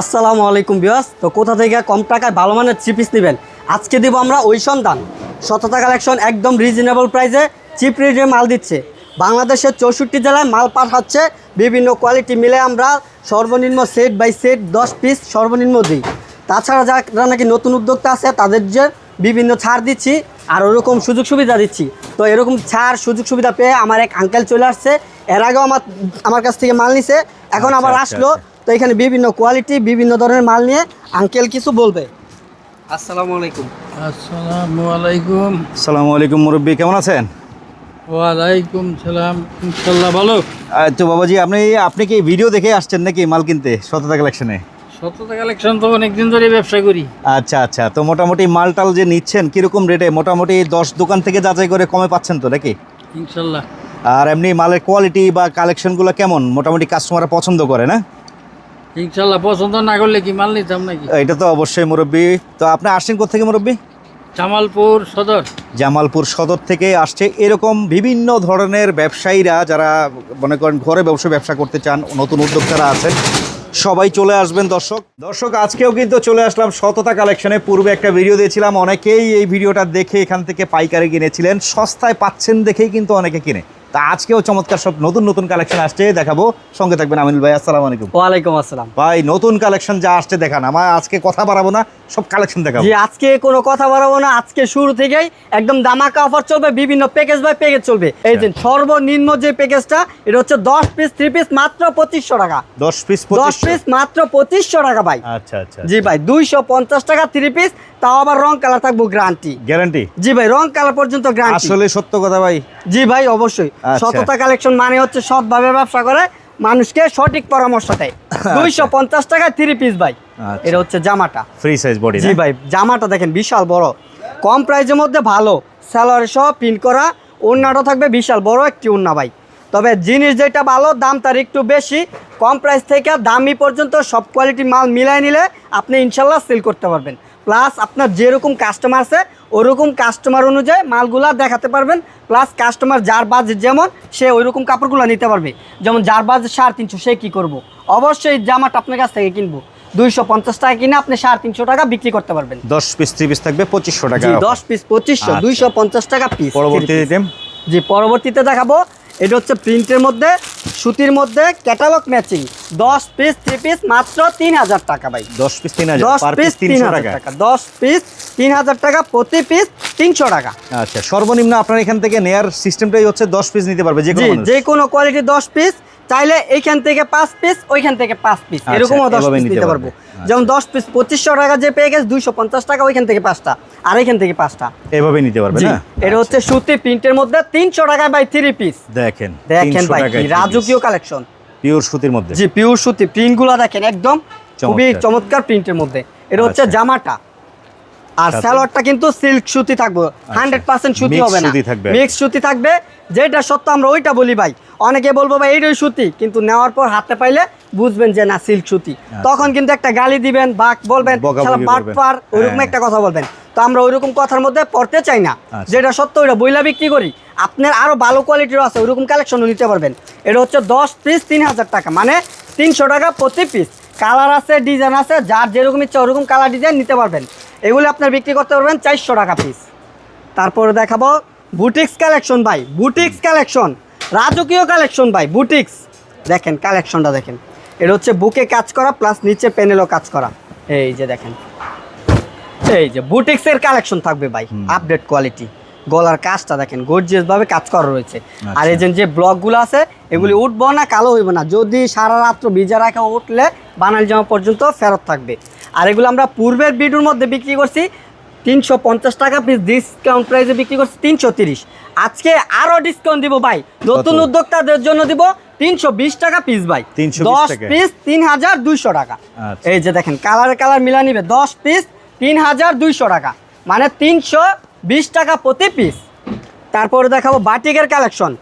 আসসালামু আলাইকুম বিয়াস তো কোথা থেকে কম টাকায় ভালো মানের থ্রি পিস নেবেন? আজকে দিব আমরা ওই সন্ধান। শততা কালেকশন একদম রিজনেবল প্রাইসে চিপ রেটে মাল দিচ্ছে। বাংলাদেশের চৌষট্টি জেলায় মাল পাঠাচ্ছে। বিভিন্ন কোয়ালিটি মিলে আমরা সর্বনিম্ন সেট বাই সেট দশ পিস সর্বনিম্ন দিই। তাছাড়া যারা নাকি নতুন উদ্যোক্তা আছে তাদের যে বিভিন্ন ছাড় দিচ্ছি আর ওরকম সুযোগ সুবিধা দিচ্ছি। তো এরকম ছাড় সুযোগ সুবিধা পেয়ে আমার এক আঙ্কেল চলে আসছে। এর আগেও আমার আমার কাছ থেকে মাল নিছে। এখন আচ্ছা, আবার আচ্ছা, আসলো আচ্ছা। তো এখানে বিভিন্ন কোয়ালিটি বিভিন্ন ধরনের মাল নিয়ে আঙ্কেল কিছু বলবে। আসসালামু আলাইকুম। আসসালামু আলাইকুম। সালামু আলাইকুম মুরব্বী কেমন আছেন? ওয়ালাইকুম সালাম ইনশাল্লাহ ভালো। তো বাবাজি আপনি আপনি কি ভিডিও দেখে আসছেন নাকি মাল কিনতে শততা কালেকশনে সততা কালেকশন তো অনেকদিন ধরে ব্যবসা করি। আচ্ছা আচ্ছা তো মোটামুটি মালটাল যে নিচ্ছেন কীরকম রেটে মোটামুটি দশ দোকান থেকে যাচাই করে কমে পাচ্ছেন তো নাকি? ইনশাল্লাহ আর এমনি মালের কোয়ালিটি বা কালেকশনগুলো কেমন? মোটামুটি কাস্টমাররা পছন্দ করে না? ইনশাল্লাহ পছন্দ না করলে কি মাল নিতাম নাকি? এটা তো অবশ্যই মুরব্বী। তো আপনি আসছেন কোথেকে মুরব্বী? জামালপুর সদর। জামালপুর সদর থেকে আসছে এরকম বিভিন্ন ধরনের ব্যবসায়ীরা যারা মনে করেন ঘরে ব্যবসা ব্যবসা করতে চান নতুন উদ্যোক্তারা আছেন সবাই চলে আসবেন দর্শক। দর্শক আজকেও কিন্তু চলে আসলাম সততা কালেকশনে। পূর্বে একটা ভিডিও দিয়েছিলাম অনেকেই এই ভিডিওটা দেখে এখান থেকে পাইকারি কিনেছিলেন। সস্তায় পাচ্ছেন দেখেই কিন্তু অনেকে কিনে। তা আজকেও চমৎকার সব নতুন নতুন কালেকশন আসছে দেখাবো। সঙ্গে থাকবেন আমিনুল ভাই আসসালামু আলাইকুম। ওয়ালাইকুম আসসালাম। ভাই নতুন কালেকশন যা আসছে দেখান। আমার আজকে কথা বাড়াবো না সব কালেকশন দেখাবো। জি আজকে কোনো কথা বাড়াবো না আজকে শুরু থেকেই একদম দামাকা অফার চলবে বিভিন্ন প্যাকেজ বাই প্যাকেজ চলবে। এই যে সর্বনিম্ন যে প্যাকেজটা এটা হচ্ছে দশ পিস থ্রি পিস মাত্র পঁচিশশো টাকা। দশ পিস দশ পিস মাত্র পঁচিশশো টাকা ভাই। আচ্ছা আচ্ছা জি ভাই দুইশো পঞ্চাশ টাকা থ্রি পিস তাও আবার রং কালার থাকব গ্যারান্টি গ্যারান্টি জি ভাই রং কালার পর্যন্ত গ্যারান্টি আসলে সত্য কথা ভাই। জি ভাই অবশ্যই। আচ্ছা। সততা কালেকশন মানে হচ্ছে সৎভাবে ব্যবসা করে মানুষকে সঠিক পরামর্শ দেয়। দুইশো পঞ্চাশ টাকায় থ্রি পিস ভাই। আচ্ছা। এটা হচ্ছে জামাটা। ফ্রি সাইজ বডি জি ভাই জামাটা দেখেন বিশাল বড়। কম প্রাইসের মধ্যে ভালো। স্যালারি সহ প্রিন্ট করা। ওড়নাটা থাকবে বিশাল বড় একটি ওড়না ভাই। তবে জিনিস যেটা ভালো দাম তার একটু বেশি। কম প্রাইস থেকে দামি পর্যন্ত সব কোয়ালিটির মাল মিলাই নিলে আপনি ইনশাল্লাহ সেল করতে পারবেন। প্লাস আপনার যেরকম কাস্টমার আছে ওরকম কাস্টমার অনুযায়ী মালগুলা দেখাতে পারবেন। প্লাস কাস্টমার যার বাজেট যেমন সে ওইরকম কাপড়গুলো নিতে পারবে। যেমন যার বাজেট সাড়ে তিনশো সে কী করব? অবশ্যই জামাটা আপনার কাছ থেকে কিনবো। দুইশো পঞ্চাশ টাকা কিনে আপনি সাড়ে তিনশো টাকা বিক্রি করতে পারবেন। দশ পিস থ্রি পিস থাকবে পঁচিশশো টাকা দশ পিস পঁচিশশো আচ্ছা। দুইশো পঞ্চাশ টাকা পিস পরবর্তী আইটেম জি পরবর্তীতে দেখাবো। এটা হচ্ছে প্রিন্টের মধ্যে সুতির মধ্যে ক্যাটালগ ম্যাচিং দশ পিস থ্রি পিস মাত্র তিন হাজার টাকা ভাই। দশ পিস তিন হাজার দশ পিস তিন হাজার টাকা। দশ পিস তিন হাজার টাকা প্রতি পিস তিনশো টাকা। আচ্ছা সর্বনিম্ন আপনার এখান থেকে নেয়ার সিস্টেমটাই হচ্ছে দশ পিস নিতে পারবে যে যে কোনো কোয়ালিটি দশ পিস চাইলে এইখান থেকে পাঁচ পিস ওইখান থেকে পাঁচ পিস আচ্ছা, এরকমও দশ পিস নিতে পারব। আচ্ছা। যেমন দশ পিস পঁচিশশো টাকা যে পেয়ে গেছে দুইশো পঞ্চাশ টাকা ওইখান থেকে পাঁচটা। আর এখান থেকে পাঁচটা। এভাবে নিতে পারবে এটা হচ্ছে সুতি প্রিন্টের মধ্যে তিনশো টাকা বাই থ্রি পিস দেখেন দেখেন ভাই রাজকীয় কালেকশন পিওর সুতির মধ্যে। জি পিওর সুতি। প্রিন্টগুলা দেখেন একদম খুবই চমৎকার। প্রিন্টের মধ্যে। এটা হচ্ছে আচ্ছা। জামাটা। আর? সালোয়ারটা কিন্তু সিল্ক সুতি থাকবে। হান্ড্রেড পার্সেন্ট সুতি হবে না। থাকবে। মিক্স সুতি থাকবে। যেটা সত্য আমরা ওইটা বলি ভাই। অনেকে বলব ভাই এইটাই সুতি। কিন্তু নেওয়ার পর হাতে পাইলে বুঝবেন যে না সিল্ক সুতি। তখন কিন্তু একটা গালি দিবেন বা বলবেন আচ্ছা। করবেন। বাটপার। ওইরকম। একটা কথা বলবেন। তো আমরা ওইরকম কথার মধ্যে পড়তে চাই না। আচ্ছা। যেটা সত্য ওইটা বইলা বিক্রি করি। আপনার আরও ভালো কোয়ালিটির আছে ওইরকম কালেকশনও নিতে পারবেন। এটা হচ্ছে দশ পিস তিন হাজার টাকা। মানে তিনশো টাকা প্রতি পিস কালার আছে ডিজাইন আছে যার যেরকম ইচ্ছা ওরকম কালার ডিজাইন নিতে পারবেন। এগুলো আপনার বিক্রি করতে পারবেন চারশো টাকা পিস তারপরে দেখাবো বুটিক্স কালেকশন ভাই বুটিক্স কালেকশন রাজকীয় কালেকশন ভাই বুটিক্স। দেখেন কালেকশনটা দেখেন। এটা হচ্ছে বুকে কাজ করা প্লাস নিচে প্যানেলও কাজ করা। এই যে দেখেন। এই যে বুটিক্সের কালেকশন থাকবে ভাই আপডেট কোয়ালিটি গলার কাজটা দেখেন গর্জিয়াস ভাবে কাজ করা রয়েছে। আর এই যে যে ব্লকগুলো আছে এগুলি উঠবো না কালো হইব না। যদি সারা রাত্র ভিজা রাখা উঠলে বানাল জামা পর্যন্ত ফেরত থাকবে। আর এগুলো আমরা পূর্বের বিডুর মধ্যে বিক্রি করছি তিনশো পঞ্চাশ টাকা পিস ডিসকাউন্ট প্রাইসে বিক্রি করছি তিনশো তিরিশ। আজকে আরও ডিসকাউন্ট দিব ভাই। নতুন উদ্যোক্তাদের জন্য দিব তিনশো বিশ টাকা পিস ভাই। 320 দশ পিস তিন হাজার দুইশো টাকা। আচ্ছা। এই যে দেখেন কালারে কালার মিলা নিবে। দশ পিস তিন হাজার দুইশো টাকা। মানে তিনশো বিশ টাকা প্রতি পিস তারপরে দেখাবো বাটিকের কালেকশন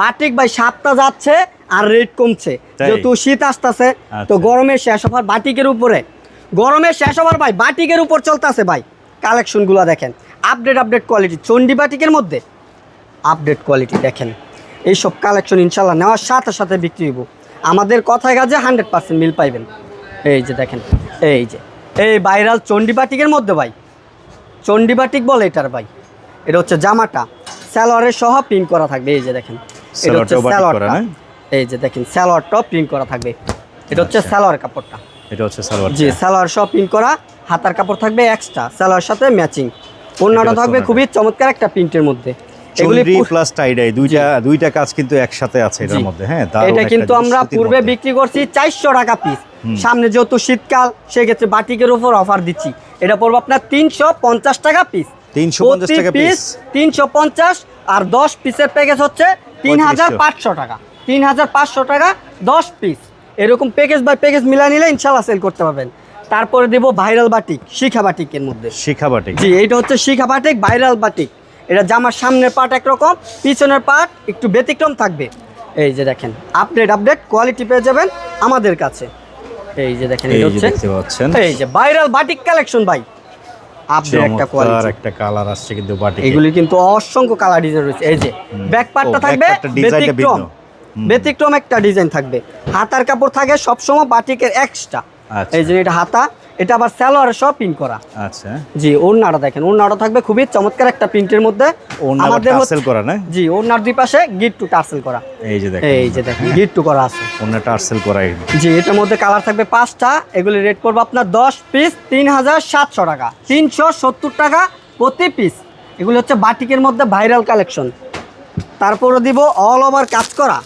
বাটিক ভাই সাতটা যাচ্ছে আর রেট কমছে। যেহেতু শীত আসতেছে তো আচ্ছা। গরমের শেষ হবার বাটিকের উপরে। গরমের শেষ হবার ভাই বাটিকের উপর চলতেছে ভাই। কালেকশনগুলো দেখেন। আপডেট আপডেট কোয়ালিটি চন্ডি বাটিকের মধ্যে আপডেট কোয়ালিটি দেখেন। এইসব কালেকশন ইনশাল্লাহ নেওয়ার সাথে সাথে বিক্রি হইব। আমাদের কথায় কাজে হান্ড্রেড পার্সেন্ট মিল পাইবেন। এই যে দেখেন এই যে এই ভাইরাল চণ্ডীবাটিকের মধ্যে ভাই চণ্ডীবাটিক বলে এটার ভাই। এটা হচ্ছে জামাটা। স্যালোয়ারের সহ প্রিন্ট করা থাকবে। এই যে দেখেন এটা হচ্ছে বাটিক স্যালোয়ারটা এই যে দেখেন স্যালোয়ারটাও প্রিন্ট করা থাকবে। এটা হচ্ছে আচ্ছা। স্যালোয়ার কাপড়টা। এটা হচ্ছে সালোয়ার জি স্যালোয়ার সহ প্রিন্ট করা হাতার কাপড় থাকবে এক্সট্রা স্যালোয়ার সাথে ম্যাচিং হচ্ছে থাকবে খুবই চমৎকার একটা প্রিন্টের মধ্যে। চন্দ্রি প্লাস টাইডাই দুইটা দুইটা কাজ কিন্তু একসাথে আছে এটার মধ্যে হ্যাঁ এটা কিন্তু আমরা পূর্বে বিক্রি করছি চারশো টাকা পিস সামনে যেহেতু শীতকাল সেক্ষেত্রে বাটিকের উপর অফার দিচ্ছি। এটা পড়ব আপনার তিনশো পঞ্চাশ টাকা পিস 350 টাকা পিস তিনশো পঞ্চাশ আর দশ পিসের প্যাকেজ হচ্ছে তিন হাজার 3500 পাঁচশো টাকা। তিন হাজার পাঁচশো টাকা দশ পিস এরকম প্যাকেজ বাই প্যাকেজ মিলা নিলে ইনশাল্লাহ সেল করতে পারবেন। তারপরে দেবো ভাইরাল বাটিক শিখা বাটিকের মধ্যে। শিখা বাটিক জি এইটা হচ্ছে শিখা বাটিক ভাইরাল বাটিক এটা জামার সামনের পার্ট একরকম পিছনের পার্ট একটু ব্যতিক্রম থাকবে। এই যে দেখেন আপডেট আপডেট কোয়ালিটি পেয়ে যাবেন আমাদের কাছে। এই যে দেখেন এই এটা হচ্ছে এই যে ভাইরাল বাটিক কালেকশন ভাই। আপডেট একটা কোয়ালিটি একটা কালার আসছে কিন্তু বাটিক এগুলি কিন্তু অসংখ্য কালার ডিজাইন রয়েছে। এই যে ব্যাক পার্টটা থাকবে ব্যতিক্রম। ব্যতিক্রম একটা ডিজাইন থাকবে। হাতার কাপড় থাকে সবসময় বাটিকের এক্সট্রা আচ্ছা। এই যে এটা হাতা এটা আবার স্যালোয়ারে সব পিন করা। আচ্ছা। জি ওড়নাটা দেখেন ওড়নাটা থাকবে খুবই চমৎকার একটা প্রিন্টের মধ্যে। আবার টার্সেল করা না? জি ওড়নার দুই পাশে গিট টু টার্সেল করা। এই যে দেখেন এই যে দেখেন গিট টু করা আছে। ওড়না টার্সেল করা। জি এটার মধ্যে কালার থাকবে পাঁচটা এগুলি রেট করব আপনার দশ পিস তিন হাজার সাতশো টাকা। তিনশো সত্তর টাকা প্রতি পিস এগুলি হচ্ছে বাটিকের মধ্যে ভাইরাল কালেকশন তারপরে দিব অল ওভার কাজ করা।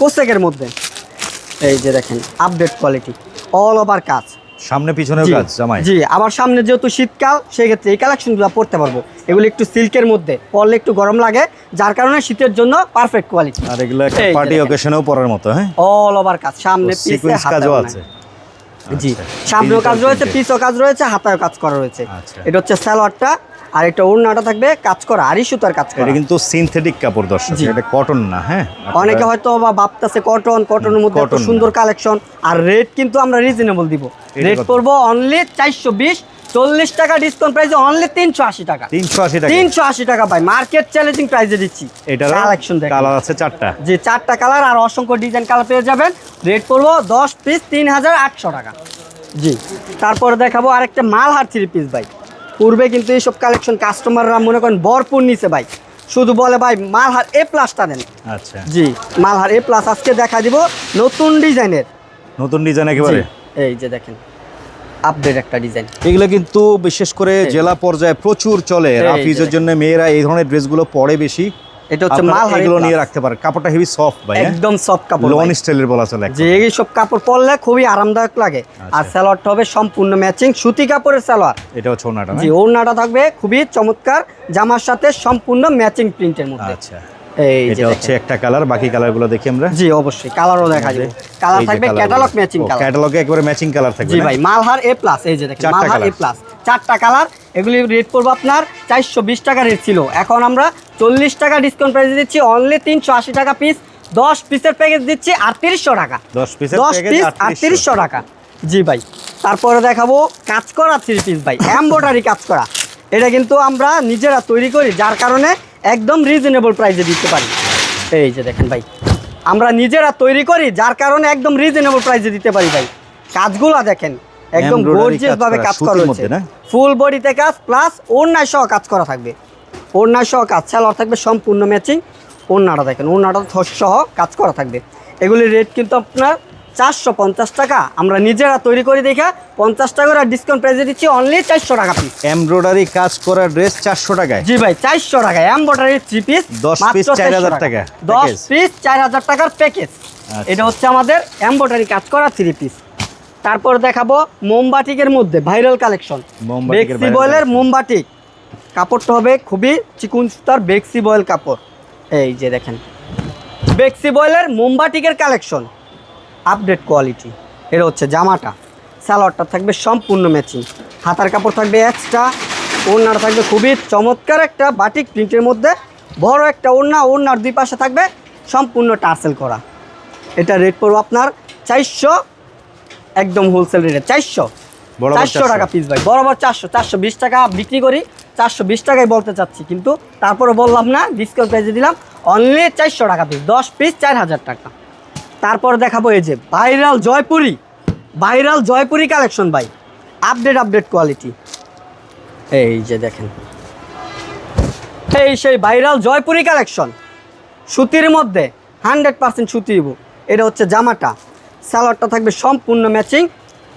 কোসেকের মধ্যে। এই যে দেখেন আপডেট কোয়ালিটি অল ওভার কাজ। সামনে পিছনেও কাজ জামাই। জি আবার সামনে যেহেতু শীতকাল সেক্ষেত্রে এই কালেকশনগুলো পড়তে পারব। এগুলো একটু সিল্কের মধ্যে পরলে একটু গরম লাগে যার কারণে শীতের জন্য পারফেক্ট কোয়ালিটি আর এগুলো একটা পার্টি অকেশনেও পরার মতো হ্যাঁ? অল ওভার কাজ সামনে পিছে কাজও আছে। জি আচ্ছা। সামনেও কাজ রয়েছে। পিছও কাজ রয়েছে হাতায়ও কাজ করা রয়েছে। আচ্ছা। এটা হচ্ছে স্যালোয়ারটা আর এটা ওড়নাটা থাকবে কাজ করা আড়ি সুতার কাজ করা। এটা কিন্তু সিনথেটিক কাপড় দর্শক। এটা কটন না হ্যাঁ? অনেকে হয়তো বা ভাবতেছে কটন কটনের মধ্যে এত সুন্দর কালেকশন আর রেট কিন্তু আমরা রিজনেবল দিব। রেট? করব অনলি চারশো বিশ চল্লিশ টাকা ডিসকাউন্ট প্রাইসে অনলি তিনশো আশি টাকা। তিনশো আশি টাকা। তিনশো আশি টাকা ভাই মার্কেট চ্যালেঞ্জিং প্রাইসে দিচ্ছি। এটা কালেকশন কালার আছে চারটা। যে চারটা কালার আর অসংখ্য ডিজাইন কালার পেয়ে যাবেন। রেট করব দশ পিস তিন হাজার আটশো টাকা। জি তারপরে দেখাবো আরেকটা মালহার থ্রি পিস ভাই। পূর্বে কিন্তু এইসব কালেকশন কাস্টমাররা মনে করেন ভরপুর নিছে ভাই। শুধু বলে ভাই মালহার এ প্লাসটা দেন আচ্ছা। জি মালহার এ প্লাস আজকে দেখা দিব নতুন ডিজাইনের। নতুন ডিজাইন একেবারে? এই যে দেখেন আপডেট একটা ডিজাইন। এগুলো কিন্তু বিশেষ করে জেলা পর্যায়ে প্রচুর চলে। রাফিজের জন্য মেয়েরা এই ধরনের ড্রেসগুলো পরে বেশি। এটা হচ্ছে মালহার এগুলো নিয়ে রাখতে পারে কাপড়টা হেভি সফট ভাই হ্যাঁ? একদম সফট কাপড় লন স্টাইলের বলা চলে যে এই সব কাপড় পরলে খুবই আরামদায়ক লাগে। আর আচ্ছা। সালোয়ারটা হবে সম্পূর্ণ ম্যাচিং সুতি কাপড়ের সালোয়ার। এটা হচ্ছে ওনাটা না? জি ওড়নাটা থাকবে খুবই চমৎকার জামার সাথে সম্পূর্ণ ম্যাচিং প্রিন্টের মধ্যে। আচ্ছা। এটা হচ্ছে একটা কালার বাকি কালারগুলো দেখি আমরা। জি অবশ্যই। কালারও দেখা যাবে। কালার থাকবে ক্যাটালগ ম্যাচিং কালার ক্যাটালগে একবারে ম্যাচিং কালার থাকবে জি? ভাই মালহার এ প্লাস এই যে দেখেন মালহার এ প্লাস চারটা কালার এগুলি রেট পড়ব আপনার চারশো বিশ টাকা রেট ছিল। এখন আমরা চল্লিশ টাকা ডিসকাউন্ট প্রাইসে দিচ্ছি অনলি তিনশো আশি টাকা পিস দশ পিসের প্যাকেজ দিচ্ছি আটত্রিশশো টাকা। দশ পিস আটত্রিশশো। টাকা। জি ভাই তারপরে দেখাবো কাজ করা থ্রি পিস ভাই এম্বয়ডারি কাজ করা। এটা কিন্তু আমরা নিজেরা তৈরি করি যার কারণে একদম রিজনেবল প্রাইসে দিতে পারি। এই যে দেখেন ভাই আমরা নিজেরা তৈরি করি যার কারণে একদম রিজনেবল প্রাইসে দিতে পারি ভাই। কাজগুলো দেখেন একদম গর্জিয়াস ভাবে কাজ করা না? ফুল বডিতে কাজ প্লাস ওড়নায় সহ কাজ করা থাকবে। ওড়নায় সহ কাজ সালোয়ার থাকবে সম্পূর্ণ ম্যাচিং ওড়নাটা দেখেন ওড়নাটা থস সহ কাজ করা থাকবে। এগুলির রেট কিন্তু আপনার চারশো পঞ্চাশ টাকা। আমরা নিজেরা তৈরি করে দেখা পঞ্চাশ টাকা করে ডিসকাউন্ট প্রাইসে দিচ্ছি অনলি চারশো টাকা পিস এমব্রয়ডারি কাজ করা ড্রেস চারশো টাকায়। জি ভাই চারশো টাকা এম্বয়ডারি থ্রি পিস দশ পিস চার হাজার টাকা, দশ পিস চার হাজার টাকার প্যাকেজ আচ্ছা। এটা হচ্ছে আমাদের এম্বয়ডারি কাজ করা থ্রি পিস তারপর দেখাবো মোমবাটিকের মধ্যে ভাইরাল কালেকশন। বেক্সি বয়েলের। মোমবাটিক কাপড়টা হবে খুবই চিকুন সুতার বেক্সি বয়েল কাপড়। এই যে দেখেন। বেক্সি বয়েলের মোমবাটিকের কালেকশন। Update quality. এটা হচ্ছে জামাটা। সালোয়ারটা থাকবে সম্পূর্ণ ম্যাচিং। হাতার কাপড় থাকবে এক্সট্রা। ওড়নাটা থাকবে খুবই চমৎকার একটা বাটিক প্রিন্টের মধ্যে। বড় একটা ওড়না ওড়নার দুই পাশে থাকবে সম্পূর্ণ টার্সেল করা। এটা রেট পড়ব আপনার চারশো একদম হোলসেল রেটে চারশো। চারশো টাকা পিস ভাই বরাবর চারশো। চারশো বিশ টাকা বিক্রি করি। চারশো বিশ টাকায় বলতে চাচ্ছি কিন্তু তারপরে বললাম না ডিসকাউন্ট প্রাইসে দিলাম। অনলি চারশো টাকা পিস দশ পিস চার হাজার টাকা। তারপর দেখাবো এই যে viral Jaipuri. Viral Jaipuri collection ভাই। আপডেট আপডেট কোয়ালিটি এই যে দেখেন। এই সেই ভাইরাল জয়পুরি কালেকশন সুতির মধ্যে হান্ড্রেড পার্সেন্ট সুতি এটা হচ্ছে জামাটা। সালোয়ারটা থাকবে সম্পূর্ণ ম্যাচিং।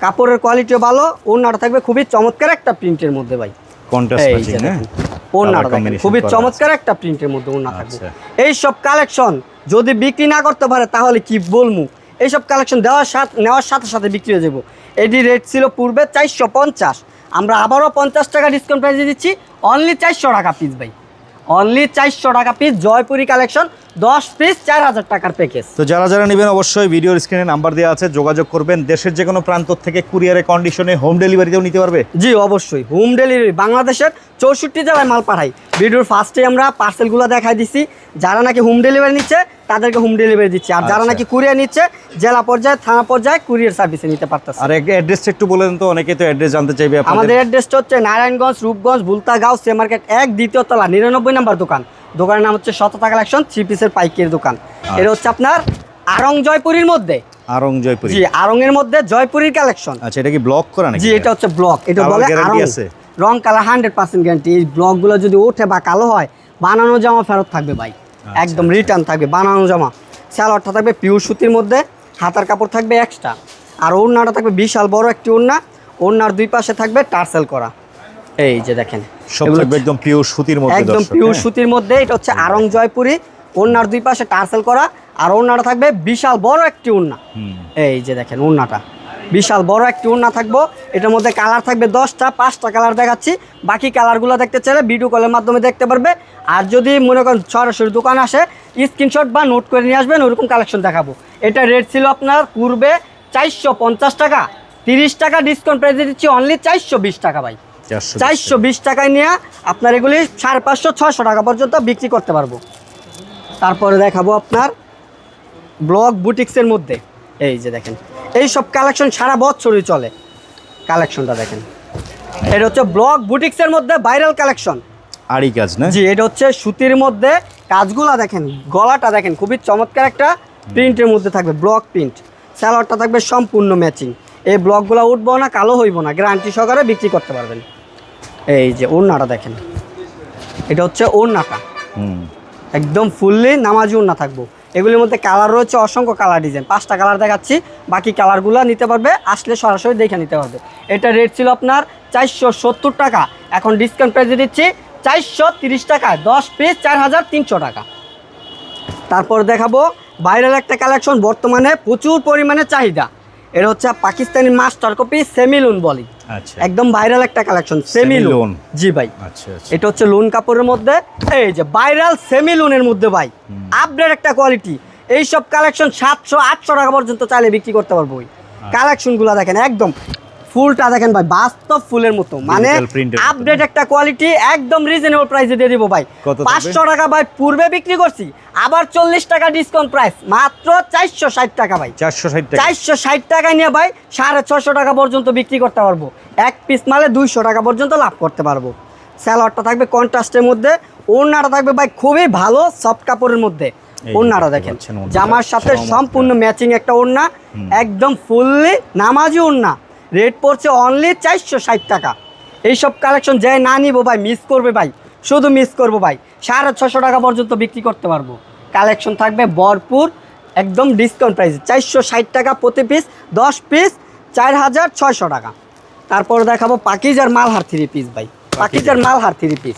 কাপড়ের কোয়ালিটিও ভালো ওড়নাটা থাকবে খুবই চমৎকার একটা প্রিন্টের মধ্যে ভাই। হ্যাঁ? ওড়নাটা খুবই চমৎকার একটা প্রিন্টের মধ্যে ওড়না থাকবে। আচ্ছা। এই সব কালেকশন যদি বিক্রি না করতে পারে তাহলে কি বলব এইসব কালেকশন দেওয়ার সাথে নেওয়ার সাথে সাথে বিক্রি হয়ে যাব। এটি রেট ছিল পূর্বে চারশো পঞ্চাশ। আমরা আবারও পঞ্চাশ টাকা ডিসকাউন্ট প্রাইসে দিচ্ছি। অনলি চারশো টাকা পিস ভাই। অনলি চারশো টাকা পিস জয়পুরি কালেকশন। দশ পিস চার হাজার টাকার প্যাকেজ তো যারা যারা নেবেন অবশ্যই ভিডিওর স্ক্রিনে নাম্বার দেওয়া আছে যোগাযোগ করবেন। দেশের যে কোনো প্রান্ত থেকে কুরিয়ারে কন্ডিশনে হোম ডেলিভারিতেও নিতে পারবে। জি অবশ্যই। হোম ডেলিভারি বাংলাদেশের চৌষট্টি জেলায় মাল পাঠাই। ভিডিওর ফার্স্টে আমরা পার্সেলগুলো দেখাই দিছি। যারা নাকি হোম ডেলিভারি নিচ্ছে তাদেরকে হোম ডেলিভারি দিচ্ছি। আর যারা আচ্ছা। নাকি কুরিয়ার নিচ্ছে জেলা পর্যায়ে থানা পর্যায়ে কুরিয়ার সার্ভিসে নিতে পারতেছে। আর অ্যাড্রেসটা একটু বলে দেন তো অনেকে তো অ্যাড্রেস জানতে চাইবে আমাদের অ্যাড্রেসটা হচ্ছে নারায়ণগঞ্জ রূপগঞ্জ বুলতাগাঁও সে মার্কেট এক দ্বিতীয় তলা নিরানব্বই নম্বর দোকান। দোকানের নাম হচ্ছে শততা কালেকশন থ্রি পিসের পাইকের দোকান। এটা হচ্ছে আপনার আরং জয়পুরীর মধ্যে। আরং জয়পুরি জি আরঙের মধ্যে জয়পুরীর কালেকশন। আচ্ছা এটা কি ব্লক করা নাকি? জি এটা হচ্ছে ব্লক এটা বলে আরং। আছে? রং কালার হান্ড্রেড পার্সেন্ট গ্যারান্টি এই ব্লকগুলো যদি ওঠে বা কালো হয় বানানো জামা ফেরত থাকবে ভাই। আচ্ছা, একদম রিটার্ন থাকবে বানানো জামা। স্যালোয়ারটা থাকবে পিওর সুতির মধ্যে হাতার কাপড় থাকবে এক্সট্রা আর ওড়নাটা থাকবে বিশাল বড় একটি ওড়না। ওড়নার দুই পাশে থাকবে টার্সেল করা। এই যে দেখেন একদম পিওর সুতির মধ্যে একদম পিওর হ্যাঁ? সুতির মধ্যে এটা হচ্ছে আরং জয়পুরি ওড়নার দুই পাশে টার্সেল করা আর ওড়নাটা থাকবে বিশাল বড় একটি হুম। এই যে দেখেন ওড়নাটা বিশাল বড় একটি ওড়না থাকব এটার মধ্যে কালার থাকবে দশটা পাঁচটা কালার দেখাচ্ছি বাকি কালারগুলো দেখতে চাইলে ভিডিও কলের মাধ্যমে দেখতে পারবে আর যদি মনে করেন সরাসরি দোকান আসে স্ক্রিনশট বা নোট করে নিয়ে আসবেন ওরকম কালেকশন দেখাবো এটা রেট ছিল আপনার পূর্বে চারশো পঞ্চাশ টাকা তিরিশ টাকা ডিসকাউন্ট প্রাইসে দিচ্ছি অনলি চারশো বিশ টাকা ভাই চারশো বিশ টাকায় নিয়ে আপনার এগুলি সাড়ে পাঁচশো ছশো টাকা পর্যন্ত বিক্রি করতে পারব। তারপরে দেখাবো আপনার ব্লক বুটিক্সের মধ্যে। এই যে দেখেন এই সব কালেকশন সারা বছরই চলে। কালেকশনটা দেখেন। এটা হচ্ছে ব্লক বুটিক্সের মধ্যে ভাইরাল কালেকশন। আড়ি কাজ না? জি এটা হচ্ছে সুতির মধ্যে কাজগুলা দেখেন গলাটা দেখেন খুবই চমৎকার একটা প্রিন্টের মধ্যে থাকবে ব্লক প্রিন্ট। স্যালোয়ারটা থাকবে সম্পূর্ণ ম্যাচিং। এই ব্লকগুলো উঠবো না কালো হইব না গ্যারান্টি সহকারে বিক্রি করতে পারবেন। এই যে ওড়নাটা দেখেন। এটা হচ্ছে ওড়নাটা। একদম ফুললি নামাজি ওড়না থাকব। এগুলির মধ্যে কালার রয়েছে অসংখ্য কালার ডিজাইন পাঁচটা কালার দেখাচ্ছি বাকি কালারগুলো নিতে পারবে আসলে সরাসরি দেখে নিতে পারবে এটা রেট ছিল আপনার চারশো সত্তর টাকা। এখন ডিসকাউন্ট প্রাইসে দিচ্ছি চারশো তিরিশ টাকা দশ পিস চার হাজার তিনশো টাকা। তারপর দেখাবো ভাইরাল একটা কালেকশন বর্তমানে প্রচুর পরিমাণে চাহিদা। এটা হচ্ছে পাকিস্তানি মাস্টার কপি সেমিলুন বলি। একদম ভাইরাল একটা কালেকশন সেমিলুন Semi-loan। জি ভাই। আচ্ছা আচ্ছা। এটা হচ্ছে লোন কাপড়ের মধ্যে এই যে ভাইরাল সেমি লোনের মধ্যে ভাই। আপডেট একটা কোয়ালিটি এই সব কালেকশন সাতশো আটশো টাকা পর্যন্ত চাইলে বিক্রি করতে পারব ওই আচ্ছা। কালেকশনগুলো দেখেন একদম ফুলটা দেখেন ভাই বাস্তব ফুলের মতো। মানে আপডেট একটা কোয়ালিটি একদম রিজনেবল প্রাইসে দিয়ে দিব ভাই। পাঁচশো টাকা ভাই পূর্বে বিক্রি করছি আবার চল্লিশ টাকা ডিসকাউন্ট প্রাইস মাত্র চারশো ষাট টাকা ভাই। চারশো ষাট টাকা। চারশো ষাট টাকায় নিয়ে ভাই সাড়ে ছশো টাকা পর্যন্ত বিক্রি করতে পারব। এক পিস মালে দুইশো টাকা পর্যন্ত লাভ করতে পারব। স্যালোয়ারটা থাকবে কন্ট্রাস্টের মধ্যে ওড়নাটা থাকবে ভাই খুবই ভালো সফট কাপড়ের মধ্যে। ওড়নাটা দেখেন জামার সাথে সম্পূর্ণ ম্যাচিং একটা ওড়না একদম ফুললি নামাজি ওড়না। রেট পড়ছে অনলি চারশো ষাট টাকা। এইসব কালেকশন যে না নিব ভাই মিস করবে ভাই শুধু মিস করব ভাই সাড়ে ছশো টাকা পর্যন্ত বিক্রি করতে পারব। কালেকশন থাকবে ভরপুর একদম ডিসকাউন্ট প্রাইসে চারশো ষাট টাকা প্রতি পিস দশ পিস চার হাজার ছয়শো টাকা। তারপর দেখাবো পাকিজার মালহার থ্রি পিস ভাই। পাকিজার Malhar three piece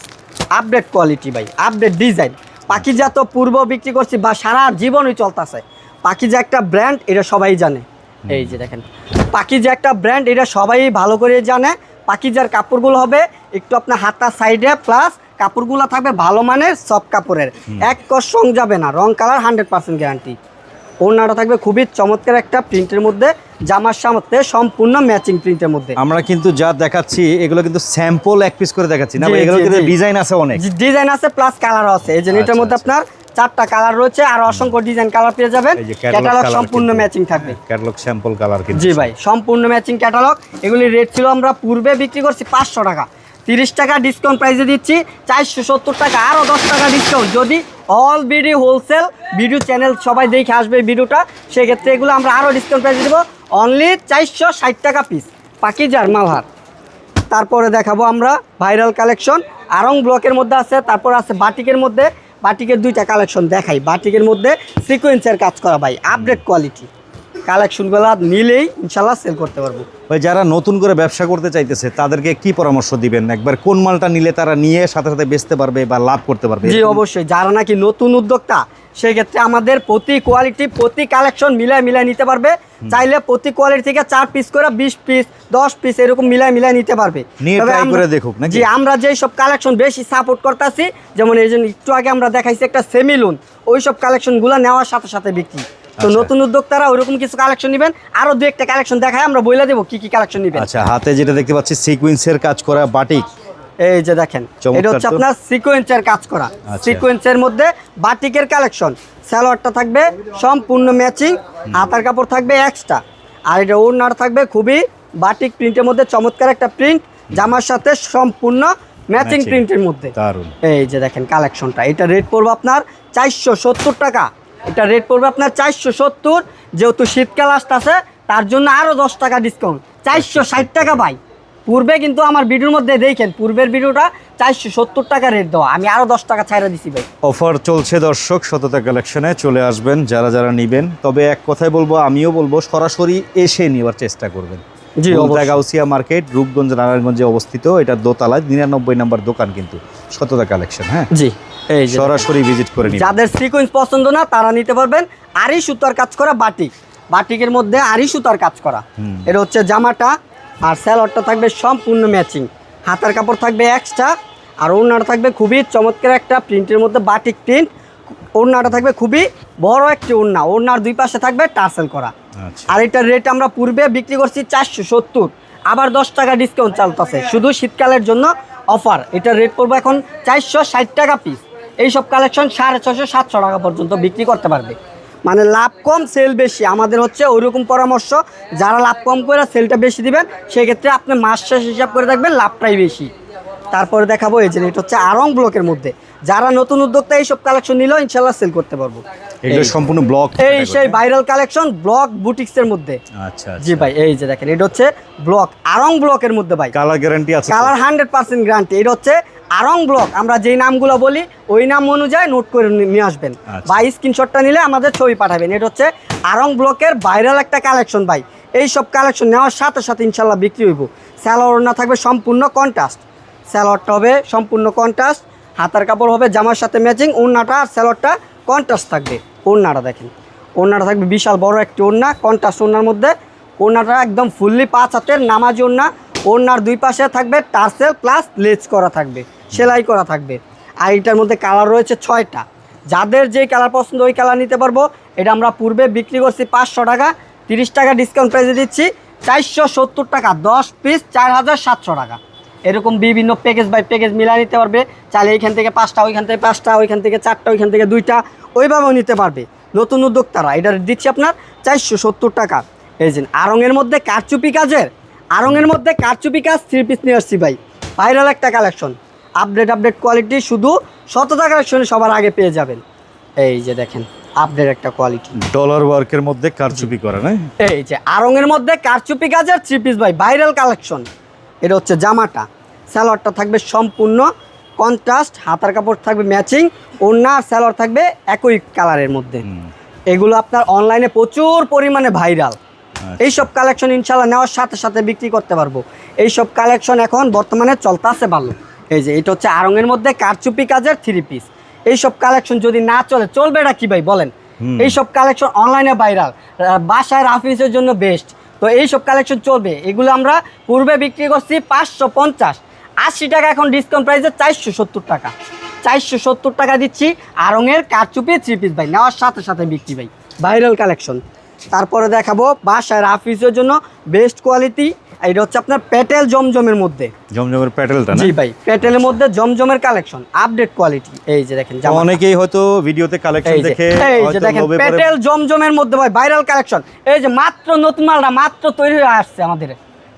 update quality ভাই আপডেট ডিজাইন পাকিজা তো পূর্ব বিক্রি করছি বা সারা জীবনই চলতেছে। পাকিজা একটা ব্র্যান্ড এটা সবাই জানে। এই যে দেখেন পাকিজা একটা ব্র্যান্ড এটা সবাই ভালো করে জানে। পাকিজার কাপড়গুলো হবে একটু আপনার হাতার সাইডে প্লাস কাপড়গুলো থাকবে ভালো মানের সব কাপড়ের। এক কষ রং যাবে না রং কালার হান্ড্রেড পার্সেন্ট গ্যারান্টি ওড়নাটা থাকবে খুবই চমৎকার একটা প্রিন্টের মধ্যে জামার সামর্থ্যে সম্পূর্ণ ম্যাচিং প্রিন্টের মধ্যে। আমরা কিন্তু যা দেখাচ্ছি এগুলো কিন্তু স্যাম্পল এক পিস করে দেখাচ্ছি। না এগুলো কিন্তু ডিজাইন আছে অনেক। ডিজাইন আছে প্লাস কালারও আছে। এই যে এটার আচ্ছা, মধ্যে আচ্ছা। আপনার চারটা কালার রয়েছে আর অসংখ্য ডিজাইন কালার পেয়ে যাবেন। ক্যাটালগ সম্পূর্ণ ম্যাচিং থাকবে। ক্যাটালগ স্যাম্পল কালার কিন্তু। জি ভাই সম্পূর্ণ ম্যাচিং ক্যাটালগ এগুলির রেট ছিল আমরা পূর্বে বিক্রি করছি পাঁচশো টাকা। তিরিশ টাকা ডিসকাউন্ট প্রাইসে দিচ্ছি চারশো সত্তর টাকা আরও দশ টাকা ডিসকাউন্ট যদি all BD wholesale video channel সবাই দেখে আসবে ভিডিওটা সেক্ষেত্রে এগুলো আমরা আরও ডিসকাউন্ট প্রাইসে দেবো। অনলি চারশো ষাট টাকা পিস পাকিজার মালহার। তারপরে দেখাবো আমরা ভাইরাল কালেকশন আরং ব্লকের মধ্যে আছে তারপর আছে বাটিকের মধ্যে। বাটিকের দুইটা কালেকশন দেখাই। বাটিকের মধ্যে সিকোয়েন্সের কাজ করা ভাই আপডেট কোয়ালিটি কালেকশনগুলো নিলেই ইনশাল্লাহ সেল করতে পারব। ওই যারা নতুন করে ব্যবসা করতে চাইতেছে তাদেরকে কি পরামর্শ দিবেন? একবার কোন মালটা নিলে তারা নিয়ে সাথে সাথে বেচতে পারবে বা লাভ করতে পারবে? জি অবশ্যই। যারা নাকি নতুন উদ্যোক্তা সেক্ষেত্রে আমাদের প্রতি কোয়ালিটি প্রতি কালেকশন মিলায় মিলায় নিতে পারবে। চাইলে প্রতি কোয়ালিটি থেকে চার পিস করে বিশ পিস দশ পিস এরকম মিলায় মিলায় নিতে পারবে। দেখুক? জি আমরা যেই সব কালেকশন বেশি সাপোর্ট করতেছি যেমন এই জন্য একটু আগে আমরা দেখাইছি একটা সেমিলুন ওই সব কালেকশনগুলো নেওয়ার সাথে সাথে বিক্রি। তো আচ্ছা। নতুন উদ্যোক্তারা ওইরকম কিছু কালেকশন নেবেন আরও দু একটা কালেকশন দেখায় আমরা বলে দেবো কি কি কালেকশন নেবেন। আচ্ছা হাতে যেটা দেখতে পাচ্ছি সিকুয়েন্সের কাজ করা বাটিক। এই যে দেখেন এটা হচ্ছে। আপনার সিকোয়েন্সের কাজ করা। আচ্ছা। সিকোয়েন্সের মধ্যে বাটিকের কালেকশন সালোয়ারটা থাকবে সম্পূর্ণ ম্যাচিং হাতার কাপড় থাকবে এক্সট্রা আর এটা ওড়নার থাকবে খুবই বাটিক প্রিন্টের মধ্যে চমৎকার একটা প্রিন্ট জামার সাথে সম্পূর্ণ ম্যাচিং প্রিন্টের মধ্যে। এই যে দেখেন কালেকশনটা এটা রেট পড়বে আপনার চারশো সত্তর টাকা। এটা রেট পড়বে আপনার চারশো সত্তর, যেহেতু শীতকাল আসতেছে, তার জন্য আরও দশ টাকা ডিসকাউন্ট চারশো ষাট টাকা ভাই। পূর্বে কিন্তু আমার ভিডিওর মধ্যে দেখেন, পূর্বের ভিডিওটা চারশো সত্তর টাকা রেট দেওয়া। আমি আরও দশ টাকা ছাইরা দিছি ভাই। অফার চলছে দর্শক, সততা কালেকশনে চলে আসবেন। যারা যারা নিবেন, তবে এক কথায় বলব, আমিও বলব, সরাসরি এসে নেওয়ার চেষ্টা করবেন। জি, গাউসিয়া মার্কেট রূপগঞ্জ নারায়ণগঞ্জে অবস্থিত। এটা দোতলায় নিরানব্বই নম্বর দোকান কিন্তু সততা কালেকশন হ্যাঁ? জি এই সরাসরি ভিজিট করে নিবেন। যাদের সিকোয়েন্স পছন্দ না তারা নিতে পারবেন আরই সুতার কাজ করা বাটিক বাটিকের মধ্যে আরই সুতার কাজ করা। এটা হচ্ছে জামাটা আর স্যালোয়ারটা থাকবে সম্পূর্ণ ম্যাচিং হাতার কাপড় থাকবে এক্সট্রা আর ওড়নাটা থাকবে খুবই চমৎকার একটা প্রিন্টের মধ্যে বাটিক প্রিন্ট ওড়নাটা থাকবে খুবই বড় একটি ওড়না। ওড়নার দুই পাশে থাকবে টার্সেল করা। আচ্ছা। আর এটার রেট আমরা পূর্বে বিক্রি করছি চারশো সত্তর। আবার দশ টাকা ডিসকাউন্ট চালতেছে। শুধু শীতকালের জন্য অফার এটার রেট পড়বে এখন চারশো ষাট টাকা পিস এইসব কালেকশন সাড়ে ছশো সাতশো টাকা পর্যন্ত বিক্রি করতে পারবে। মানে লাভ কম সেল বেশি। আমাদের হচ্ছে ওইরকম পরামর্শ যারা লাভ কম করে সেলটা বেশি দিবেন সেক্ষেত্রে আপনি মাস শেষ হিসাব করে দেখবেন লাভটাই বেশি। তারপরে দেখাবো এই যে এটা হচ্ছে আরং ব্লকের মধ্যে। যারা নতুন উদ্যোক্তা এইসব কালেকশন নিলেও ইনশাল্লাহ সেল করতে পারব। এগুলো সম্পূর্ণ ব্লক এই সেই ভাইরাল কালেকশন ব্লক বুটিক্সের মধ্যে। আচ্ছা জি ভাই এই যে দেখেন এটা হচ্ছে ব্লক আরং ব্লকের মধ্যে ভাই। কালার গ্যারান্টি আছে কালার হান্ড্রেড পার্সেন্ট গ্যারান্টি এটা হচ্ছে আরং ব্লক আমরা যেই নামগুলো বলি ওই নাম অনুযায়ী নোট করে নিয়ে আসবেন। আচ্ছা। বা স্ক্রিনশটটা নিলে আমাদের ছবি পাঠাবেন। এটা হচ্ছে আরং ব্লকের ভাইরাল একটা কালেকশন ভাই। এই সব কালেকশন নেওয়ার সাথে সাথে ইনশাল্লাহ বিক্রি হইব। স্যালোয়ার না থাকবে সম্পূর্ণ কন্ট্রাস্ট স্যালোয়ারটা হবে সম্পূর্ণ কন্ট্রাস্ট হাতার কাপড় হবে জামার সাথে ম্যাচিং ওড়নাটা আর স্যালোয়ারটা কন্ট্রাস্ট থাকবে। ওড়নাটা দেখেন, ওড়নাটা থাকবে বিশাল বড় একটি ওড়না কন্ট্রাস্ট ওড়নার মধ্যে। ওড়নাটা একদম ফুললি পাঁচ হাতের নামাজ ওড়না, ওড়নার দুই পাশে থাকবে টার্সেল প্লাস লেজ করা থাকবে, সেলাই করা থাকবে। আর এটার মধ্যে কালার রয়েছে ছয়টা। যাদের যেই কালার পছন্দ ওই কালার নিতে পারব। এটা আমরা পূর্বে বিক্রি করছি পাঁচশো টাকা, তিরিশ টাকা ডিসকাউন্ট প্রাইসে দিচ্ছি, চারশো সত্তর টাকা, দশ পিস চার হাজার সাতশো টাকা। এরকম বিভিন্ন প্যাকেজ বাই প্যাকেজ মিলা নিতে পারবে। চাইলে এইখান থেকে পাঁচটা ওইখান থেকে পাঁচটা ওইখান থেকে চারটা ওইখান থেকে দুইটা ওইভাবেও নিতে পারবে। নতুন উদ্যোক্তারা এটা দিচ্ছি আপনার চারশো সত্তর টাকা। এই যে আরঙের মধ্যে কারচুপি কাজের আরঙের মধ্যে কারচুপি কাজ থ্রি পিস নিয়ে আসছি ভাই। ভাইরাল একটা কালেকশন আপডেট আপডেট কোয়ালিটি শুধু শততা কালেকশনে সবার আগে পেয়ে যাবেন। এই যে দেখেন আপডেট একটা কোয়ালিটি ডলার ওয়ার্কের মধ্যে কারচুপি করে না এই যে আরঙের মধ্যে কারচুপি কাজের থ্রি পিস ভাই ভাইরাল কালেকশন এটা হচ্ছে জামাটা। স্যালোয়ারটা থাকবে সম্পূর্ণ কন্ট্রাস্ট হাতার কাপড় থাকবে ম্যাচিং ওড়না আর স্যালোয়ার থাকবে একই কালারের মধ্যে। এগুলো আপনার অনলাইনে প্রচুর পরিমাণে ভাইরাল আচ্ছা। এইসব কালেকশন ইনশাল্লাহ নেওয়ার সাথে সাথে বিক্রি করতে পারব। এইসব কালেকশন এখন বর্তমানে চলতেছে ভালো। এই যে এটা হচ্ছে আরঙের মধ্যে কারচুপি কাজের থ্রি পিস এইসব কালেকশন যদি না চলে চলবে এটা কি ভাই? বলেন। এইসব কালেকশন অনলাইনে ভাইরাল বাসায় রাফিসের জন্য বেস্ট তো এইসব কালেকশন চলবে। এগুলো আমরা পূর্বে বিক্রি করছি পাঁচশো পঞ্চাশ। আশি টাকা এখন ডিসকাউন্ট প্রাইসে চারশো সত্তর টাকা। চারশো সত্তর টাকা দিচ্ছি আরঙের কারচুপি থ্রি পিস ভাই। নেওয়ার সাথে সাথে বিক্রি ভাই। ভাইরাল কালেকশন তারপরে দেখাবো বাসায় রাফিসের জন্য বেস্ট কোয়ালিটি এটা হচ্ছে আপনার পেটেল জমজমের মধ্যে। জমজমের প্যাটেলটা জি ভাই পেটেলের মধ্যে জমজমের কালেকশন আপডেট কোয়ালিটি এই যে দেখেন অনেকেই হয়তো ভিডিওতে কালেকশন দেখে এই যে দেখেন পেটেল জমজমের মধ্যে ভাই ভাইরাল কালেকশন এই যে মাত্র নতুন মালটা মাত্র তৈরি হয়ে আসছে আমাদের।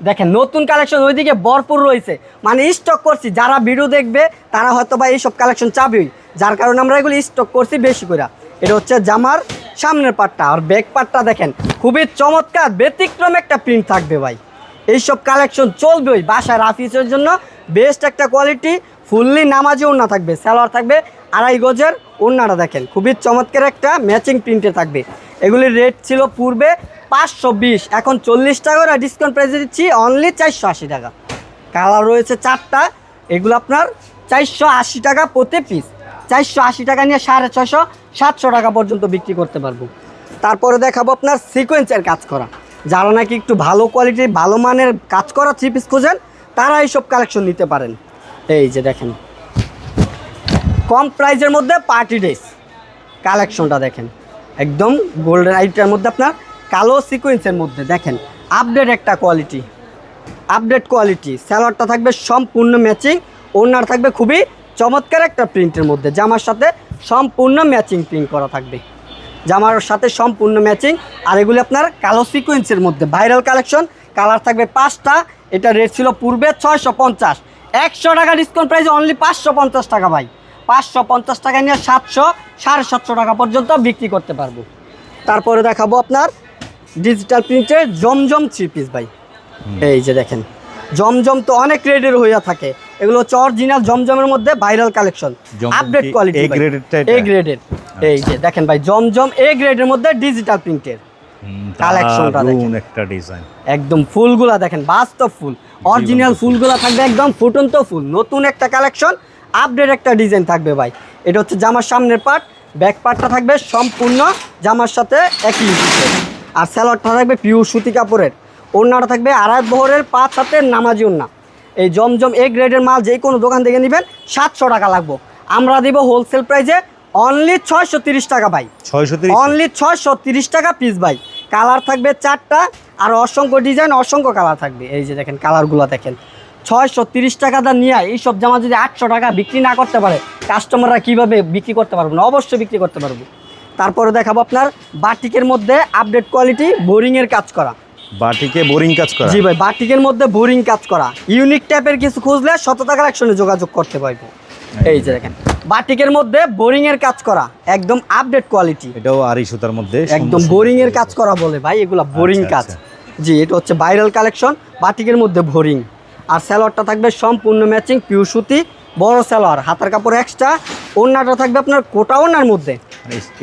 দেখেন নতুন কালেকশন ওইদিকে ভরপুর রয়েছে। মানে স্টক করছি যারা ভিডিও দেখবে তারা হয়তো বা এইসব কালেকশন চাবেই। যার কারণে আমরা এগুলো স্টক করছি বেশি করে এটা হচ্ছে জামার সামনের পাটটা আর ব্যাক পাটটা দেখেন খুবই চমৎকার ব্যতিক্রম একটা প্রিন্ট থাকবে ভাই। এইসব কালেকশন চলবে ওই বাসায় রাফিসের জন্য। বেস্ট একটা কোয়ালিটি ফুললি নামাজি ওড়না থাকবে স্যালোয়ার থাকবে, আড়াই গজের ওড়নাটা দেখেন। খুবই চমৎকার একটা ম্যাচিং প্রিন্টে থাকবে। এগুলির রেট ছিল পূর্বে পাঁচশো বিশ, এখন চল্লিশ টাকা করে ডিসকাউন্ট প্রাইসে দিচ্ছি অনলি চারশো আশি টাকা। কালার রয়েছে চারটা, এগুলো আপনার চারশো আশি টাকা প্রতি পিস চারশো আশি টাকা নিয়ে সাড়ে ছশো সাতশো টাকা পর্যন্ত বিক্রি করতে পারব। তারপরে দেখাবো আপনার সিকোয়েন্সের কাজ করা। যারা নাকি একটু ভালো কোয়ালিটির ভালো মানের কাজ করা থ্রি পিস খোঁজেন তারা এইসব কালেকশন নিতে পারেন। এই যে দেখেন। কম প্রাইজের মধ্যে পার্টি ড্রেস কালেকশনটা দেখেন। একদম গোল্ডেন আইটার মধ্যে আপনার, কালো সিকোয়েন্সের মধ্যে দেখেন। আপডেট একটা কোয়ালিটি আপডেট কোয়ালিটি স্যালোয়ারটা থাকবে সম্পূর্ণ ম্যাচিং ওনার থাকবে খুবই চমৎকার একটা প্রিন্টের মধ্যে। জামার সাথে সম্পূর্ণ ম্যাচিং প্রিন্ট করা থাকবে। জামার সাথে সম্পূর্ণ ম্যাচিং। আর এগুলি আপনার কালো সিকোয়েন্সের মধ্যে। ভাইরাল কালেকশন কালার থাকবে পাঁচটা। এটা রেট ছিল পূর্বে ছয়শো পঞ্চাশ। একশো টাকা ডিসকাউন্ট প্রাইস অনলি পাঁচশো পঞ্চাশ টাকা ভাই। পাঁচশো পঞ্চাশ টাকা নিয়ে সাতশো সাড়ে সাতশো টাকা পর্যন্ত বিক্রি করতে পারব। তারপরে দেখাবো আপনার ডিজিটাল প্রিন্টের জমজম থ্রি পিস ভাই। এই যে দেখেন জমজম তো অনেক রেডের হইয়া থাকে। এগুলো হচ্ছে অরিজিনাল জমজমের মধ্যে ভাইরাল কালেকশন আপডেট কোয়ালিটি এরটা এটা? এ গ্রেডের এই যে দেখেন ভাই জমজম এ গ্রেডের মধ্যে ডিজিটাল প্রিন্টের কালেকশনটা দেখেন। একটা ডিজাইন একদম ফুলগুলা দেখেন বাস্তব ফুল। অরিজিনাল ফুলগুলা থাকবে একদম ফুটন্ত ফুল। নতুন একটা কালেকশন আপডেট একটা ডিজাইন থাকবে ভাই। এটা হচ্ছে জামার সামনের পার্ট ব্যাক পার্টটা থাকবে সম্পূর্ণ জামার সাথে একই। আর স্যালোয়ারটা থাকবে পিওর সুতি কাপড়ের। ওড়নাটা থাকবে আড়াই বহরের পাঁচ হাতের নামাজি ওড়না। এই জমজম এ গ্রেডের মাল যে কোনো দোকান থেকে নেবেন সাতশো টাকা লাগবো। আমরা দিব হোলসেল প্রাইসে অনলি ছয়শো তিরিশ টাকা ভাই। ছয়শো অনলি ছয়শো তিরিশ টাকা পিস ভাই। কালার থাকবে চারটা আর অসংখ্য ডিজাইন অসংখ্য কালার থাকবে। এই যে দেখেন কালারগুলো দেখেন। ছয়শো তিরিশ টাকা দা নিয়ে এইসব জামা যদি আটশো টাকা বিক্রি না করতে পারে কাস্টমাররা কীভাবে বিক্রি করতে পারব? না অবশ্যই বিক্রি করতে পারব। তারপরে দেখাবো আপনার বাটিকের মধ্যে আপডেট কোয়ালিটি বোরিংয়ের কাজ করা। বাটিকে বোরিং কাজ করা। জি ভাই বাটিকের মধ্যে বোরিং কাজ করা। ইউনিক টাইপের কিছু খুঁজলে শত টাকার একসঙ্গে যোগাযোগ করতে পারব। এই যে দেখেন বাটিকের মধ্যে বোরিংয়ের কাজ করা একদম আপডেট কোয়ালিটি এটাও আড়াই সুতার মধ্যে একদম বোরিং এর কাজ করা বলে ভাই এগুলা বোরিং আচ্ছা, কাজ। আচ্ছা। জি এটা হচ্ছে ভাইরাল কালেকশন বাটিকের মধ্যে বোরিং। আর স্যালোয়ারটা থাকবে সম্পূর্ণ ম্যাচিং পিউ সুতি বড় স্যালোয়ার হাতার কাপড় এক্সট্রা ওড়নাটা থাকবে আপনার কোটা ওড়নার মধ্যে।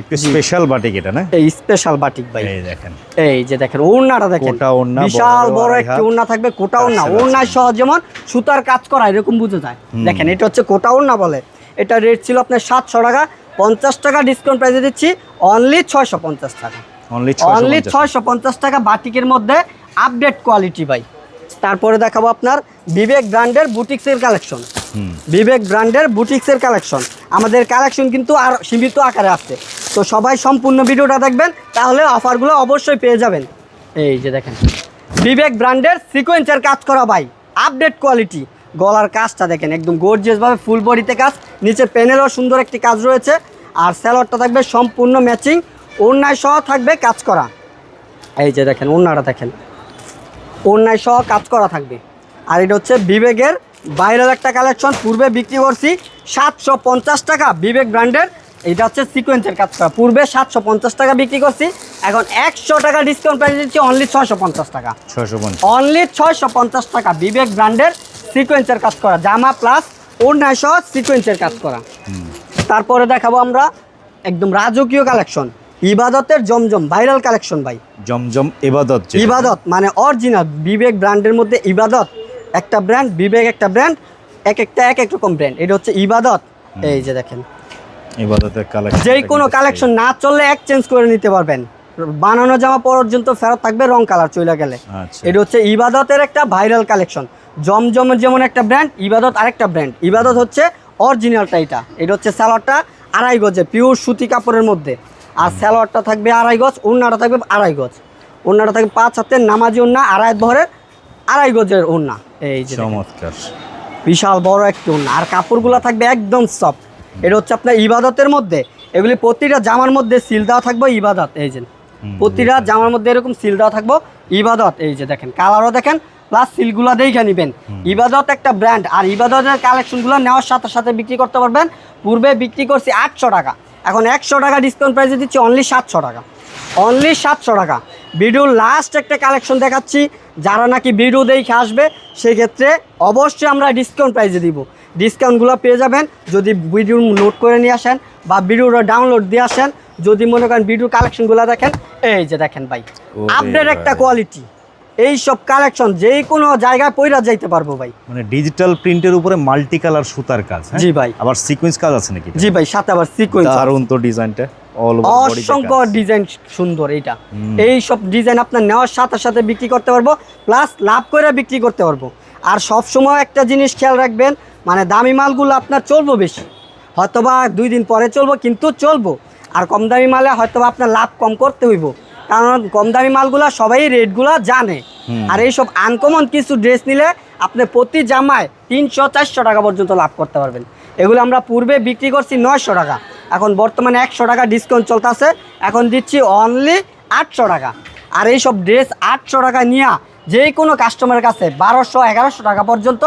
একটু স্পেশাল বাটিক এটা না? এই স্পেশাল বাটিক ভাই। এই দেখেন। এই যে দেখেন ওড়নাটা দেখেন। কোটা ওড়না, বিশাল বড় বড় আড়াই একটি হাত। ওড়না থাকবে কোটা ওড়না। ওড়নায় সহ যেমন সুতার কাজ করা এরকম বুঝে যায়। দেখেন এটা হচ্ছে কোটা ওড়না বলে। এটা রেট ছিল আপনার সাতশো টাকা। পঞ্চাশ টাকা ডিসকাউন্ট প্রাইসে দিচ্ছি অনলি ছয়শো পঞ্চাশ টাকা। অনলি ছয়শো পঞ্চাশ টাকা। বাটিকের মধ্যে আপডেট কোয়ালিটি ভাই। তারপরে দেখাবো আপনার বিবেক ব্র্যান্ডের বুটিক্সের কালেকশন। বিবেক ব্র্যান্ডের বুটিক্সের কালেকশন। আমাদের কালেকশন কিন্তু আর সীমিত আকারে আসছে তো সবাই সম্পূর্ণ ভিডিওটা দেখবেন তাহলে অফারগুলো অবশ্যই পেয়ে যাবেন। এই যে দেখেন বিবেক ব্র্যান্ডের সিকোয়েন্সের কাজ করা ভাই আপডেট কোয়ালিটি। গলার কাজটা দেখেন একদম গর্জিয়াসভাবে ফুল বডিতে কাজ। নিচে প্যানেলও সুন্দর একটি কাজ রয়েছে। আর স্যালোয়ারটা থাকবে সম্পূর্ণ ম্যাচিং ওড়নায় সহ থাকবে কাজ করা। এই যে দেখেন ওড়নাটা দেখেন। ওড়নায় সহ কাজ করা থাকবে। আর এটা হচ্ছে বিবেকের ভাইরাল একটা কালেকশন পূর্বে বিক্রি করছি সাতশো পঞ্চাশ টাকা বিবেক ব্র্যান্ডের। এটা হচ্ছে সিকোয়েন্সের কাজ করা। পূর্বে সাতশো পঞ্চাশ টাকা বিক্রি করছি এখন একশো টাকা ডিসকাউন্ট প্রাইস দিচ্ছি অনলি ছয়শো পঞ্চাশ টাকা। ছয়শো পঞ্চাশ। অনলি ছয়শো পঞ্চাশ টাকা বিবেক ব্র্যান্ডের সিকোয়েন্সের কাজ করা। জামা প্লাস ওড়নায় সহ সিকোয়েন্সের কাজ করা। তারপরে দেখাবো আমরা একদম রাজকীয় কালেকশন ইবাদতের জমজম ভাইরাল কালেকশন ভাই। জমজম ইবাদত ইবাদত মানে অরিজিনাল বিবেক ব্র্যান্ডের মধ্যে ইবাদত। একটা ব্র্যান্ড বিবেক একটা ব্র্যান্ড এক একটা এক এক রকম ব্র্যান্ড এটা হচ্ছে ইবাদত। এই যে দেখেন। ইবাদতের কালেকশন যেই কোনো কালেকশন না চললে এক্সচেঞ্জ করে নিতে পারবেন। বানানো জামা পর্যন্ত ফেরত থাকবে রং কালার চলে গেলে। আচ্ছা। এটা হচ্ছে ইবাদতের একটা ভাইরাল কালেকশন জমজমের যেমন একটা ব্র্যান্ড ইবাদত আরেকটা ব্র্যান্ড ইবাদত হচ্ছে অরিজিনালটা এটা। এটা হচ্ছে স্যালোয়ারটা আড়াই গজে পিওর সুতি কাপড়ের মধ্যে। আর স্যালোয়ারটা থাকবে আড়াই গজ ওড়নাটা থাকবে আড়াই গজ। ওড়নাটা থাকবে পাঁচ হাতের নামাজি ওড়না আড়াই ভরের আড়াই গজের ওড়না এই যে চমৎকার। বিশাল বড় একটি ওড়না আর কাপড়গুলো থাকবে একদম সফট এটা হচ্ছে আপনার ইবাদতের মধ্যে। এগুলি প্রতিটা জামার মধ্যে সিল দেওয়া থাকবে ইবাদত। এই যে প্রতিটা জামার মধ্যে এরকম সিল দেওয়া থাকব ইবাদত। এই যে দেখেন কালারও দেখেন প্লাস সিলগুলো দেখে নেবেন। ইবাদত একটা ব্র্যান্ড আর ইবাদতের কালেকশনগুলো নেওয়ার সাথে সাথে বিক্রি করতে পারবেন। পূর্বে বিক্রি করছি আটশো টাকা। এখন একশো টাকা ডিসকাউন্ট প্রাইসে দিচ্ছি অনলি সাতশো টাকা। অনলি সাতশো টাকা। ভিডিওর লাস্ট একটা কালেকশন দেখাচ্ছি যারা নাকি ভিডিও দেখে আসবে সেক্ষেত্রে অবশ্যই আমরা ডিসকাউন্ট প্রাইসে দিব। ডিসকাউন্টগুলো পেয়ে যাবেন যদি ভিডিও নোট করে নিয়ে আসেন বা ভিডিওটা ডাউনলোড দিয়ে আসেন যদি মনে করেন ভিডিও কালেকশনগুলো দেখেন এই যে দেখেন ভাই আপডেট একটা কোয়ালিটি এই সব কালেকশন যে কোনো জায়গায় পইরা যাইতে পারব ভাই। মানে ডিজিটাল প্রিন্টের উপরে মাল্টি কালার সুতার কাজ হ্যাঁ? জি ভাই। আবার সিকোয়েন্স কাজ আছে নাকি? জি ভাই সাথে আবার সিকোয়েন্স দারুণ তো ডিজাইনটা অল অসংখ্য ডিজাইন সুন্দর এইটা। এই সব ডিজাইন আপনার নেওয়ার সাথে সাথে বিক্রি করতে পারব প্লাস লাভ করে বিক্রি করতে পারব। আর সব সময় একটা জিনিস খেয়াল রাখবেন মানে দামি মালগুলো আপনার চলবো বেশি। হয়তোবা দুই দিন পরে চলবো কিন্তু চলবো। আর কম দামি মালে হয়তোবা আপনার লাভ কম করতে হইব। কারণ কম দামি মালগুলো সবাই রেটগুলো জানে। আর এইসব আনকমন কিছু ড্রেস নিলে আপনি প্রতি জামায় তিনশো চারশো টাকা পর্যন্ত লাভ করতে পারবেন। এগুলো আমরা পূর্বে বিক্রি করছি নয়শো টাকা। এখন বর্তমানে একশো টাকা ডিসকাউন্ট চলতেছে। এখন দিচ্ছি অনলি আটশো টাকা। আর এইসব ড্রেস আটশো টাকা নিয়ে যে কোনো কাস্টমারের কাছে বারোশো এগারোশো টাকা পর্যন্ত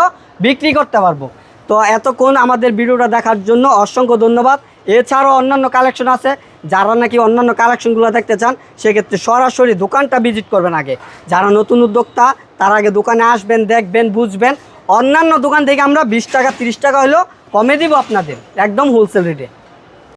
বিক্রি করতে পারব। তো এতক্ষণ আমাদের ভিডিওটা দেখার জন্য অসংখ্য ধন্যবাদ। এছাড়াও অন্যান্য কালেকশন আছে। যারা নাকি অন্যান্য কালেকশনগুলো দেখতে চান, সেক্ষেত্রে সরাসরি দোকানটা ভিজিট করবেন আগে। যারা নতুন উদ্যোক্তা, তার আগে দোকানে আসবেন, দেখবেন, বুঝবেন। অন্যান্য দোকান থেকে আমরা বিশ টাকা, তিরিশ টাকা হলেও কমে দিব আপনাদের, একদম হোলসেল রেটে